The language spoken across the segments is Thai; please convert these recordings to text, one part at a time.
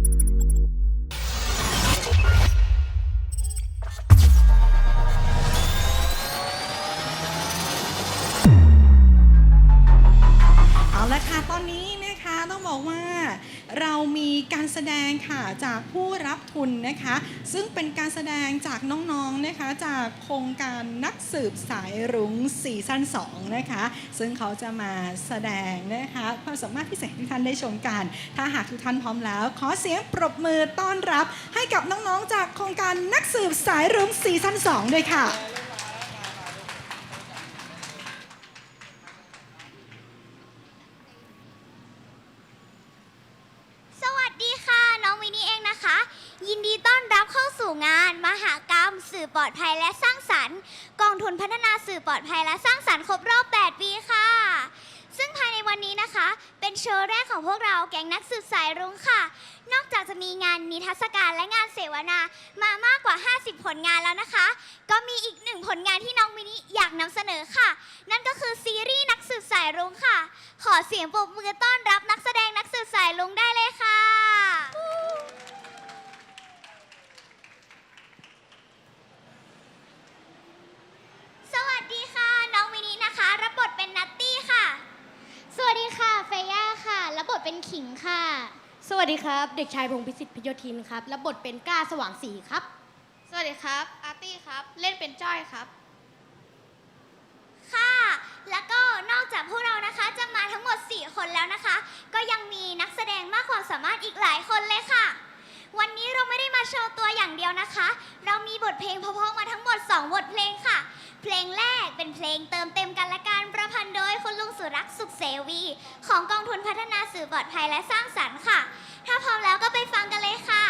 thank you เรามีการแสดงค่ะจากผู้รับทุนนะคะ ซึ่งเป็นการแสดงจากน้องๆนะคะ จากโครงการนักสืบสายรุ้งซีซั่น2นะคะ ซึ่งเขาจะมาแสดงนะคะความสามารถพิเศษทุกท่านได้ชมกัน ถ้าหากทุกท่านพร้อมแล้ว ขอเสียงปรบมือต้อนรับให้กับน้องๆจากโครงการนักสืบสายรุ้งซีซั่น2ด้วยค่ะ ยินดีต้อนรับเข้าสู่งาน มหากรรม สื่อปลอดภัยและสร้างสรรค์ กองทุนพัฒนาสื่อปลอดภัยและสร้างสรรค์ครบรอบ 8 ปีค่ะ ซึ่งภายในวันนี้นะคะ เป็นโชว์แรกของพวกเราแก๊งนักสืบสายรุ้งค่ะ นอกจากจะมีงานนิทรรศการและงานเสวนามามากกว่า 50 ผลงานแล้วนะคะ ก็มีอีกหนึ่งผลงานที่น้องวินิอยากนำเสนอค่ะ นั่นก็คือซีรีส์นักสืบสายรุ้งค่ะ ขอเสียงปรบมือต้อนรับนักแสดงนักสืบสายรุ้งได้เลยค่ะ สวัสดีค่ะ น้องวินินะคะ รับบทเป็นนัตตี้ค่ะ สวัสดีค่ะ เฟย่าค่ะ รับบทเป็น ขิงค่ะ สวัสดีครับ เด็กชายพงศ์พิสิทธิ์พโยธินครับรับบทเป็นก้าสว่างสีครับ สวัสดีครับ อาร์ตี้ครับ เล่นเป็นจ้อยครับ ค่ะ แล้วก็นอกจากพวกเรานะคะจะมาทั้งหมด 4 คนแล้วนะคะ ก็ยังมีนักแสดงมากความสามารถอีกหลายคนเลยค่ะ วันนี้เราไม่ได้มาโชว์ตัวอย่างเดียวนะคะ เรามีบทเพลงเพราะๆมาทั้งหมด 2 บทเพลงค่ะ เพลงแรกเป็นเพลงเติมเต็มกันและการประพันธ์โดยคุณลุงสุรักษ์สุขเสวี ของกองทุนพัฒนาสื่อปลอดภัยและสร้างสรรค์ค่ะ ถ้าพร้อมแล้วก็ไปฟังกันเลยค่ะ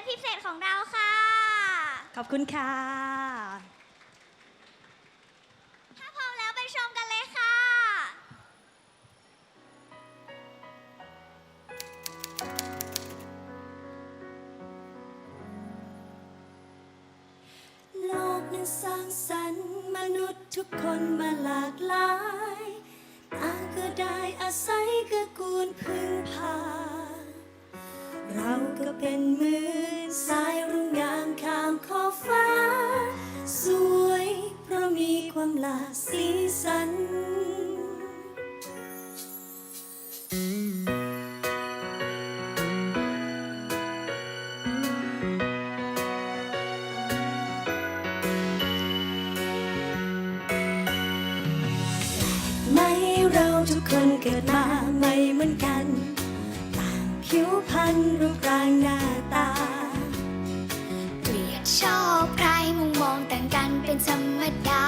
สพิเศษของเราค่ะ ขอบคุณค่ะ ถ้าพร้อมแล้วไปชมกันเลยค่ะโลกนั้นสร้างสรรค์มนุษย์ทุกคนมาหลากหลายต่างก็ได้อาศัยเกื้อกูลพึ่งพา เราก็เป็นเหมือนสายรุ่งยางข้ามขอฟ้า สวยเพราะมีความหลากสีสันไม่เราทุกคนเกิดมาไม่เหมือนกัน ผิวพันธุ์รูปร่างหน้าตา เกลียดชอบใครมองมองต่างกันเป็นธรรมดา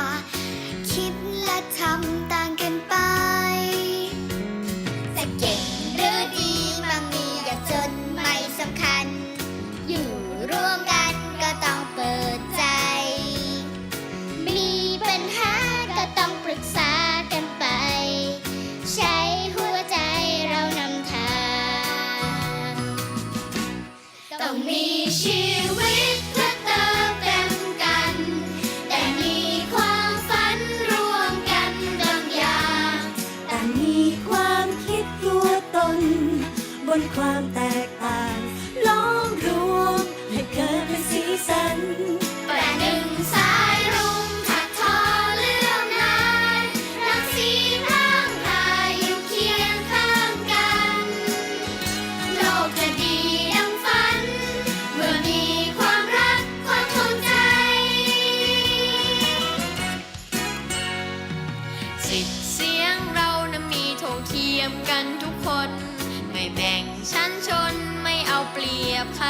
คิดและทำ Me she เปรียบใคร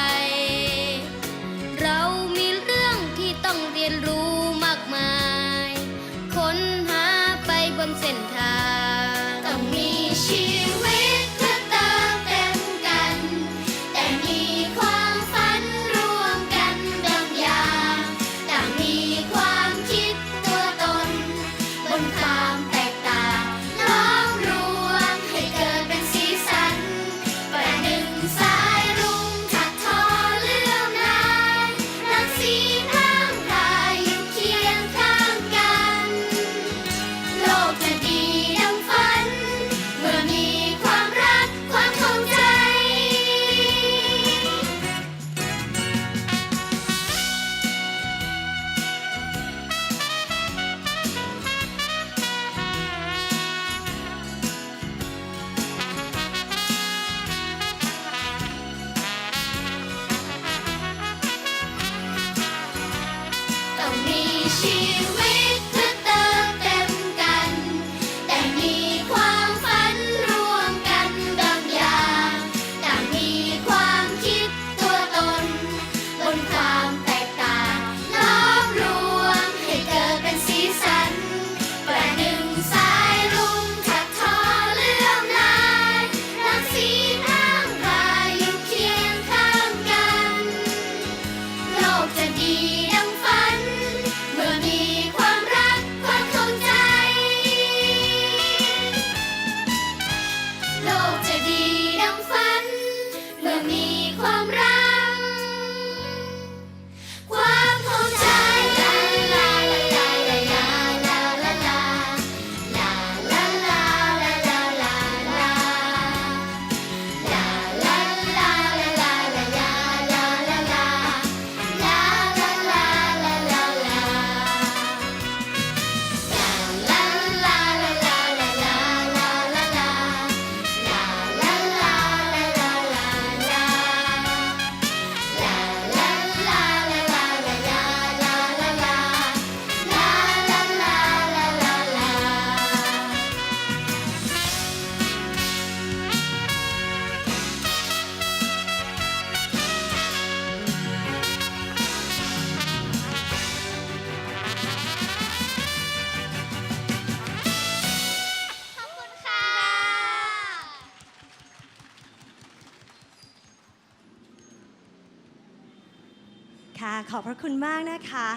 คุณมากนะคะ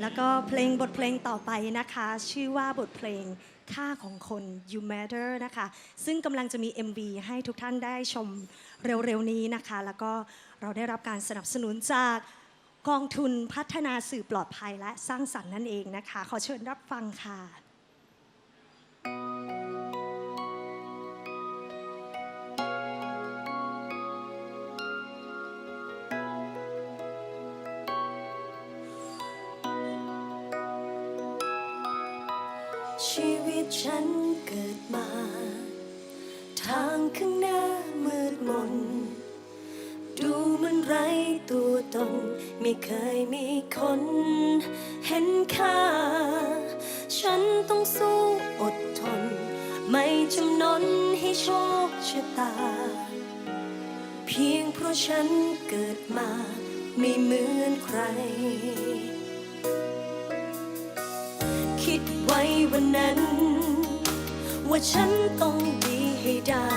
แล้วก็เพลงบทเพลงต่อไปนะคะ ชื่อว่าบทเพลงค่าของคน You Matter นะคะ ซึ่งกำลังจะมี MV ให้ทุกท่านได้ชมเร็วๆนี้นะคะ แล้วก็เราได้รับการสนับสนุนจากกองทุนพัฒนาสื่อปลอดภัยและสร้างสรรค์นั่นเองนะคะ ขอเชิญรับฟังค่ะ ไม่จำนนให้โชคชะตา เพียงเพราะฉันเกิดมาไม่เหมือนใคร คิดไว้วันนั้น ว่าฉันต้องดีให้ได้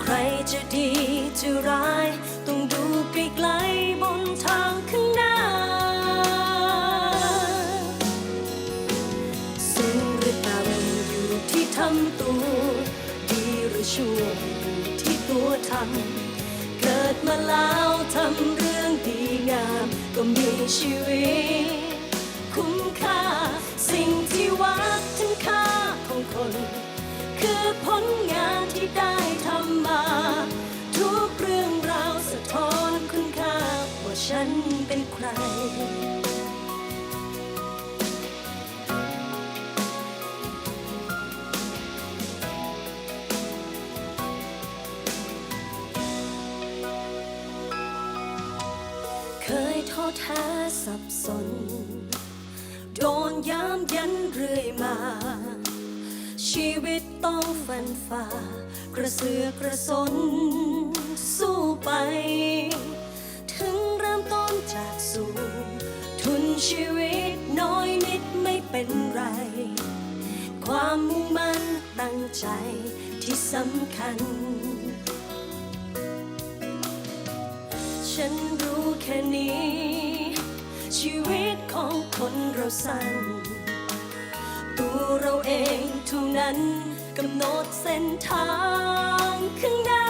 ใครจะดีจะร้าย ต้องดูไกลๆบนทาง ตัว ดีหรือชั่วอยู่ที่ตัวทำเกิดมาแล้วทำเรื่องดีงาม ก็มีชีวิต คุ้มค่า สิ่งที่วัดถึงค่าของคน คือผลงาน ย้ำยันเรื่อยมา ชีวิตต้องฟันฝ่า กระเสือกระสน สู้ไป ถึงเริ่มต้นจากศูนย์ทุนชีวิตน้อยนิดไม่เป็นไร ความมุ่งมั่นตั้งใจที่สำคัญ ฉันรู้แค่นี้ ชีวิตของคนเราสั้น ตัวเราเองเท่านั้นกำหนดเส้นทางข้างหน้า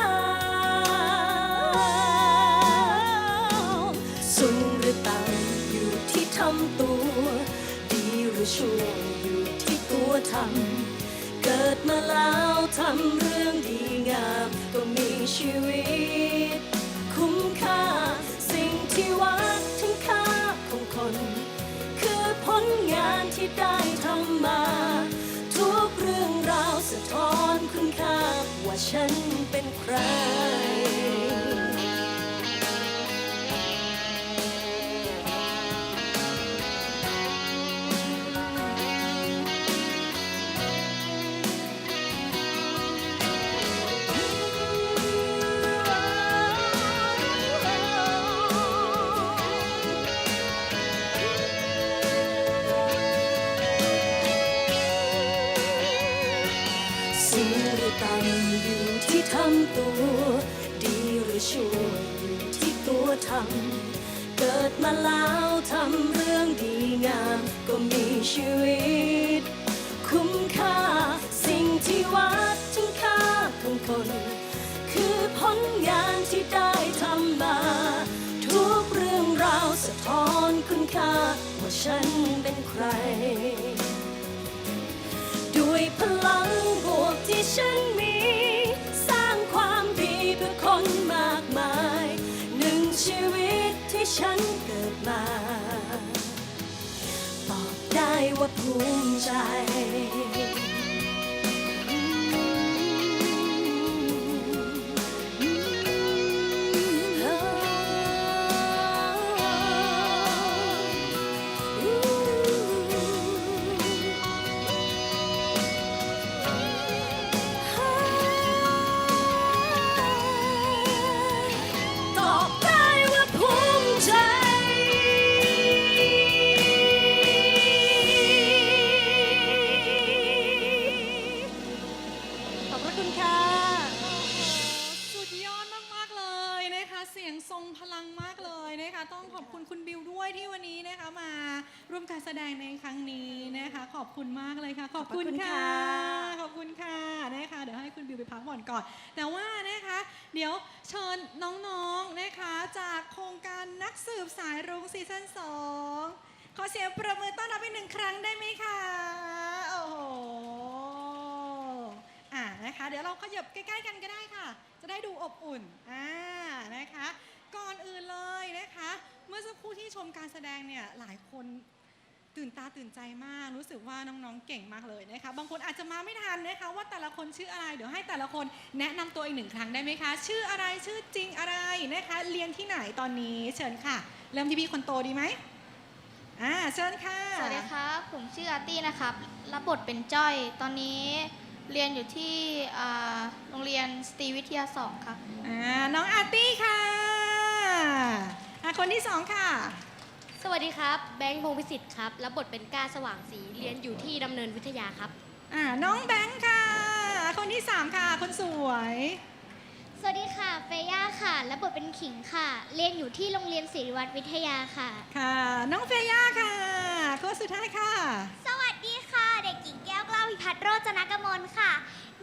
สูงหรือต่ำอยู่ที่ทำตัว ดีหรือชั่วอยู่ที่ตัวทำ เกิดมาแล้วทำเรื่องดีงาม ก็มีชีวิตคุ้มค่า ลงานที่ได้ทำมา ทุกเรื่องราวสะท้อนคุณค่าว่าฉันเป็นใครำเกิดมาแล้วทำเรื่องดีงาม ก็มีชีวิต คุ้มค่าสิ่งที่วัดถึงค่าของคน คือผลงานที่ได้ทำมา ทุกเรื่องราวสะท้อนคุณค่า ว่าฉันเป็นใคร ด้วยพลังบวกที่ฉันมี ได้ว่าภูมิใจ กผ่อนก่อน แต่ว่านะคะ เดี๋ยวเชิญน้องๆนะคะ จากโครงการนักสืบสายรุ้งซีซั่น2ขอเสียงประมือต้อนรับอีกหนึ่งครั้งได้ไหมคะโอ้โหอ่านะคะ เดี๋ยวเราขยับใกล้ๆกันก็ได้ค่ะ จะได้ดูอบอุ่นอ่านะคะ ก่อนอื่นเลยนะคะ เมื่อสักครู่ที่ชมการแสดงเนี่ยหลายคน ตื่นตาตื่นใจมาก รู้สึกว่าน้องๆเก่งมากเลยนะคะ บางคนอาจจะมาไม่ทันนะคะ ว่าแต่ละคนชื่ออะไร เดี๋ยวให้แต่ละคนแนะนำตัวอีกหนึ่งครั้งได้ไหมคะ ชื่ออะไรชื่อจริงอะไรนะคะ เรียนที่ไหนตอนนี้เชิญค่ะ เริ่มที่พี่คนโตดีไหมอ่าเชิญค่ะ สวัสดีครับผมชื่ออาร์ตี้นะครับรับบทเป็นจ้อยตอนนี้เรียนอยู่ที่อ่าโรงเรียนสตรีวิทยาสองครับอ่าน้องอาร์ตี้ค่ะอะคนที่สองค่ะ สวัสดีครับ แบงค์พงพิสิทธิ์ครับ รับบทเป็นก้าสว่างสีเรียนอยู่ที่ดำเนินวิทยาครับ อ่าน้องแบงค์ค่ะ คนที่สามค่ะ คนสวย สวัสดีค่ะ เฟย่าค่ะและบทเป็นขิงค่ะ เรียนอยู่ที่โรงเรียนศิริวัตรวิทยาค่ะ ค่ะ น้องเฟย่าค่ะคนสุดท้ายค่ะ สวัสดีค่ะ เด็กหญิงแก้วกล้าวิพัฒน์โรจนกมลค่ะ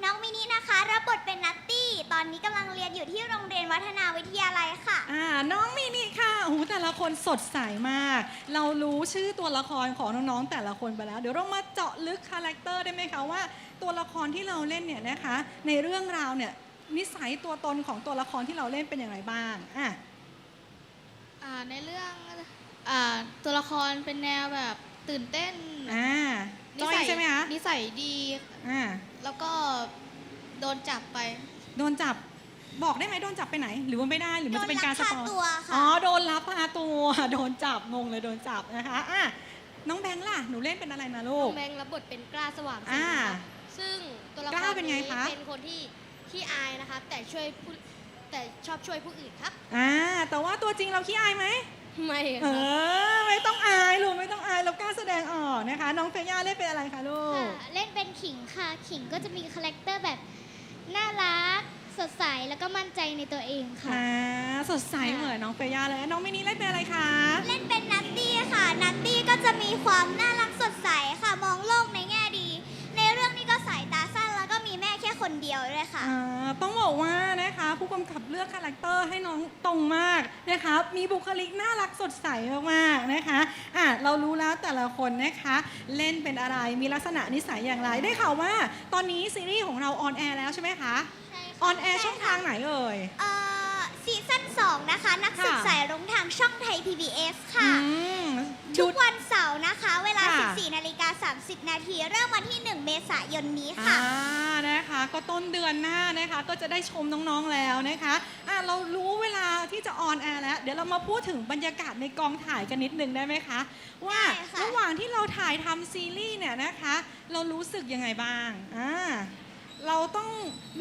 น้องมินินะคะ รับบทเป็นนัตตี้ ตอนนี้กำลังเรียนอยู่ที่โรงเรียนวัฒนาวิทยาลัยค่ะ อ่าน้องมินิค่ะโอ้โหแต่ละคนสดใสมาก เรารู้ชื่อตัวละครของน้องๆแต่ละคนไปแล้ว เดี๋ยวเรามาเจาะลึกคาแรคเตอร์ได้ไหมคะว่าตัวละครที่เราเล่นเนี่ยนะคะ ในเรื่องราวเนี่ยนิสัยตัวตนของตัวละครที่เราเล่นเป็นอย่างไรบ้างอะอ่าในเรื่องอ่าตัวละครเป็นแนวแบบตื่นเต้นอ่าจ้อยใช่ไหมคะนิสัยดีอ่า แล้วก็โดนจับไป โดนจับบอกได้ไหมโดนจับไปไหน หรือว่าไม่ได้หรือมันจะเป็นการสปอยโดนลักพาตัวค่ะอ๋อโดนลับพาตัวโดนจับงงเลยโดนจับนะคะอะน้องแบงค์ล่ะหนูเล่นเป็นอะไรมาลูน้กองแบงค์รับบทเป็นกล้าสว่างสีอ่าครับซึ่งตัวละคกรล้าเป็นไงนี้คะเป็นคนที่ขี้อายนะครับแต่ช่วยผู้แต่ชอบช่วยผู้อื่นครับ อ่า แต่ว่าตัวจริงเราขี้อายไหม ไม่คเอรับอไม่ต้องอายลูกไม่ต้องอายเรากล้าแสดงออกนะคะ น้องเฟย่าเล่นเป็นอะไรคะลูก ค่ะเล่นเป็นขิงค่ะ ขิงก็จะมีคาแรคเตอร์แบบ น่ารัก สดใส แล้วก็มั่นใจในตัวเองค่ะอ่าสดใสเหมือนน้องเฟย่าเลยน้องมินิเล่นเป็นอะไรคะ เล่นเป็นนัตตี้ค่ะ นัตตี้ก็จะมีความน่ารักสดใส เดียวด้วยค่ะ อ่าต้องบอกว่านะคะผู้กำกับเลือกคาแรคเตอร์ให้น้องตรงมากนะคะมีบุคลิกน่ารักสดใสมากๆนะคะอะเรารู้แล้วแต่ละคนนะคะ เล่นเป็นอะไรมีลักษณะนิสัยอย่างไรได้ข่าวว่า ตอนนี้ซีรีส์ของเราออนแอร์แล้วใช่ไหมคะใช่ค่ะออนแอร์ช่องทางไหนเอ่ย เอ่อ ซีซั่น2นะคะ นักศึกค่ะสายรุ้งทางช่องไทย PBS ค่ะ อืมทุดูกวันเสาร์นะคะ เวลา ค่ะ 14นาฬิกา30 นาที เริ่มวันที่ 1 เมษายนนี้อ่าค่ะนะคะ ก็ต้นเดือนหน้านะคะ ก็จะได้ชมน้องๆแล้วนะคะอะเรารู้เวลาที่จะออนแอร์แล้ว เดี๋ยวเรามาพูดถึงบรรยากาศในกองถ่ายกันนิดนึงได้ไหมคะ ว่าได้ค่ะ ระหว่างที่เราถ่ายทำซีรีส์เนี่ยนะคะ เรารู้สึกยังไงบ้างอ่าเราต้อง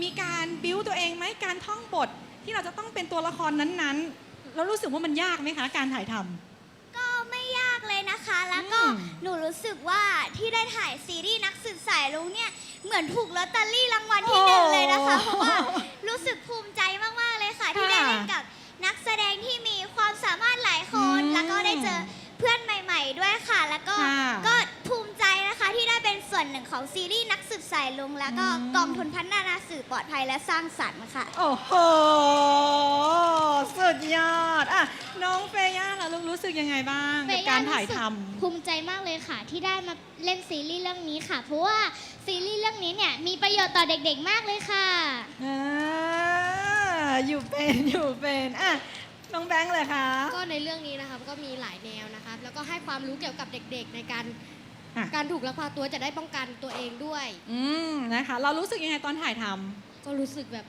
มีการบิ้วตัวเองไหมการท่องบท ที่เราจะต้องเป็นตัวละครนั้นๆเรารู้สึกว่ามันยากไหมคะ การถ่ายทำ ก็ไม่ยากเลยนะคะ แล้วก็อืม หนูรู้สึกว่าที่ได้ถ่ายซีรีส์นักสืบสายรุ้งเนี่ย เหมือนถูกลอตเตอรี่รางวัลที่หนึ่งเลยนะคะ เพราะว่ารู้สึกภูมิใจมาก ๆ เลยค่ะ ที่ได้เล่นกับนักแสดงที่มีความสามารถหลายคน อืมแล้วก็ได้เจอเพื่อนใหม่ ๆ ด้วยค่ะ แล้วก็ค่ะ ก็ภูมิใจ นะคะที่ได้เป็นส่วนหนึ่งของซีรีส์นักสืบสายลุง แล้วก็อืมกองทุนพัฒนาสื่อปลอดภัยและสร้างสรรค์ค่ะ โอ้โห สุดยอดอะน้องเฟย่าล่ะลูกรู้สึกยังไงบ้างกับการถ่ายทำภูมิใจมากเลยค่ะ ที่ได้มาเล่นซีรีส์เรื่องนี้ค่ะ เพราะว่าซีรีส์เรื่องนี้เนี่ยมีประโยชน์ต่อเด็กๆมากเลยค่ะอ่าอยู่เป็นอยู่เป็นอะน้องแบงค์เลยคะก็ในเรื่องนี้นะครับก็มีหลายแนวนะครับ แล้วก็ให้ความรู้เกี่ยวกับเด็กๆในการ อะ การถูกลักพาตัวจะได้ป้องกันตัวเองด้วย อืมนะคะ เรารู้สึกยังไงตอนถ่ายทำก็รู้สึกแบบ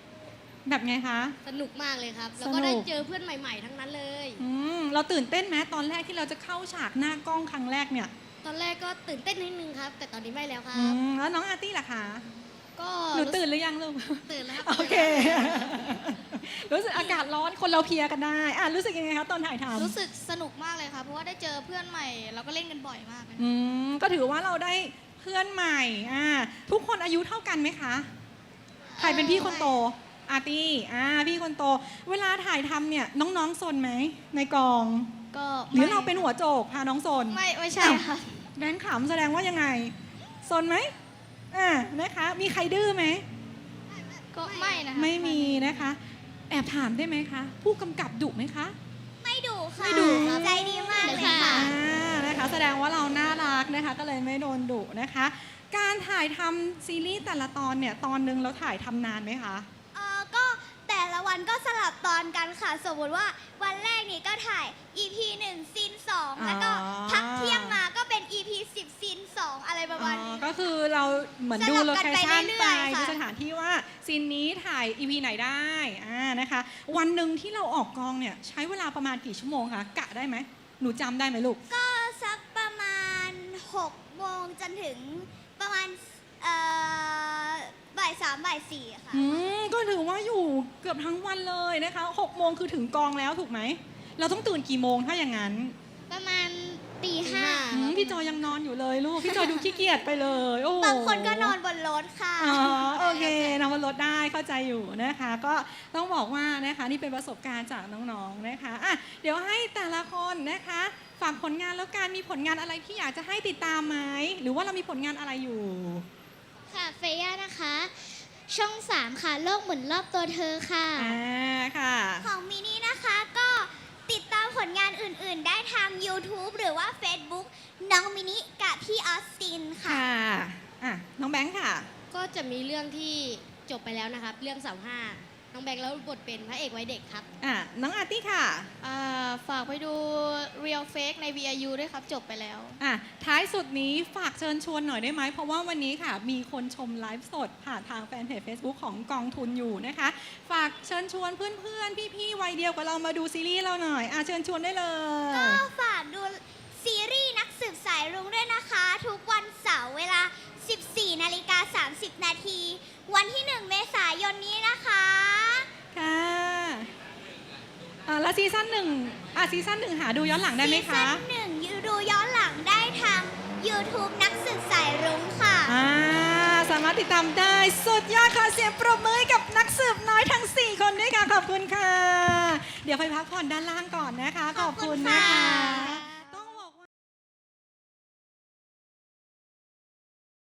แบบไงคะ สนุกมากเลยครับ แล้วสนุก็กได้เจอเพื่อนใหม่ ๆ ทั้งนั้นเลย อืมเราตื่นเต้นไหมตอนแรกที่เราจะเข้าฉากหน้ากล้องครั้งแรกเนี่ยตอนแรกก็ตื่นเต้นนิดนึงครับ แต่ตอนนี้ไม่แล้วครัอืบ มแล้วน้องอาร์ตี้ล่ะคะก็หนูรู้สึกตื่นหรือยังลูก ตื่นแล้วครับโอเครู้สึก อากาศร้อนคนเราเพลียกันได้อะรู้สึกยังไงคะตอนถ่ายทำรู้สึกสนุกมากเลยครับเพราะว่าได้เจอเพื่อนใหม่แล้วก็เล่นกันบ่อยมากเลยอืมก็ถือว่าเราได้เพื่อนใหม่อ่าทุกคนอายุเท่ากันไหมคะ ใครเป็นพี่คนโตอาร์ตี้อ่าพี่คนโต เวลาถ่ายทำเนี่ยน้องๆซนไหมในกอง ก็หรือไม่เราเป็นหัวโจกพาน้องโซนไม่ไม่ใช่ค่ะแบงค์ขำแสดงว่ายังไงโซนไหมอ่านะคะ มีใครดื้อไหมก็ไม่นะคะไม่มีนะคะ แอบถามได้ไหมคะ ผู้กำกับดุไหมคะ ไม่ดุค่ะไม่ดุครับ ใจดีมากเลยค่ะ อ่านะคะแสดงว่าเราน่ารักนะคะ ก็เลยไม่โดนดุนะคะ การถ่ายทำซีรีส์แต่ละตอนเนี่ยตอนหนึงเราถ่ายทำนานไหมคะ เออก็แต่ละวันก็สลับตอนกันค่ะ สมมติว่าวันแรกนี่ก็ถ่าย EP 1ซีน2 แล้วก็อ๋อ พักเที่ยงมาก็เป็น EP 10ซีน2อะไรประมาณอ๋อนี้ ก็คือเราเหมือนดูสโลลับกัเคนไปชั่นเรื่ไปอยๆค่ะ ดูสถานที่ว่าซีนนี้ถ่าย EP ไหนได้อ่านะคะ วันหนึ่งที่เราออกกองเนี่ยใช้เวลาประมาณกี่ชั่วโมงคะกะได้ไหมหนูจำได้ไหมลูก ก็สักประมาณ6โมงจนถึงประมาณเอ่อบ่ายสามบ่ายสี่ค่ะ อืมก็ถือว่าอยู่เกือบทั้งวันเลยนะคะหกโมงคือถึงกองแล้วถูกไหม เราต้องตื่นกี่โมงถ้าอย่างนั้น ประมาณ ตีห้าอืมพี่จอยยังนอนอยู่เลยลูก พี่จอยดูขี้เกียจไปเลยโอ้โห บางคนก็นอนบนรถค่ะ อ๋อโอเคนอนบนรถได้เข้าใจอยู่นะคะ ก็ต้องบอกว่านะคะนี่เป็นประสบการณ์จากน้องๆนะคะอะเดี๋ยวให้แต่ละคนนะคะฝากผลงานแล้วการมีผลงานอะไรที่อยากจะให้ติดตามไหมหรือว่าเรามีผลงานอะไรอยู่ ค่ะเฟย่านะคะ ช่อง 3 ค่ะ โลกหมุนรอบตัวเธอค่ะ อ่าค่ะ ของมินี่นะคะก็ ติดตามผลงานอื่น ๆ ได้ทาง YouTube หรือว่า Facebook น้องมินิกับพี่ออสตินค่ะ ค่ะอะ น้องแบงค์ค่ะ ก็จะมีเรื่องที่จบไปแล้วนะครับ เรื่องเสาห้า น้องแบงค์แล้วบทเป็นพระเอกไว้เด็กครับอะน้องอาร์ตี้ค่ะอ่าฝากไปดู Real Fake ใน VIU ด้วยครับจบไปแล้ว อะท้ายสุดนี้ฝากเชิญชวนหน่อยได้ไหม เพราะว่าวันนี้ค่ะ มีคนชมไลฟ์สด ผ่านทางแฟนเพจ Facebook ของกองทุนอยู่นะคะ ฝากเชิญชวนเพื่อนๆ พี่ๆวัยเดียวกับเรามาดูซีรีส์เราหน่อยอะเชิญชวนได้เลย ก็ฝากดูซีรีส์นักสืบสายรุ้งด้วยนะคะ ทุกวัน เสาร์เวลา 14 นาฬิกา 30 นาที วันที่ 1 เมษายนนี้นะคะค่ะอะแล้วซีซั่นหนึ่งอะซีซั่นหนึ่งหาดูย้อนหลังได้ไหมซีคะ ซั่นหนึ่งดูย้อนหลังได้ทาง YouTube นักสืบสายรุ้งค่ะ อ่าสามารถติดตามได้สุดยอดค่ะเสียงปรบมือให้กับนักสืบน้อยทั้ง 4 คนด้วยค่ะ ขอบคุณค่ะ เดี๋ยวไปพักผ่อนด้านล่างก่อนนะคะ ขอบคุณนะขอบคุณคะค่ะ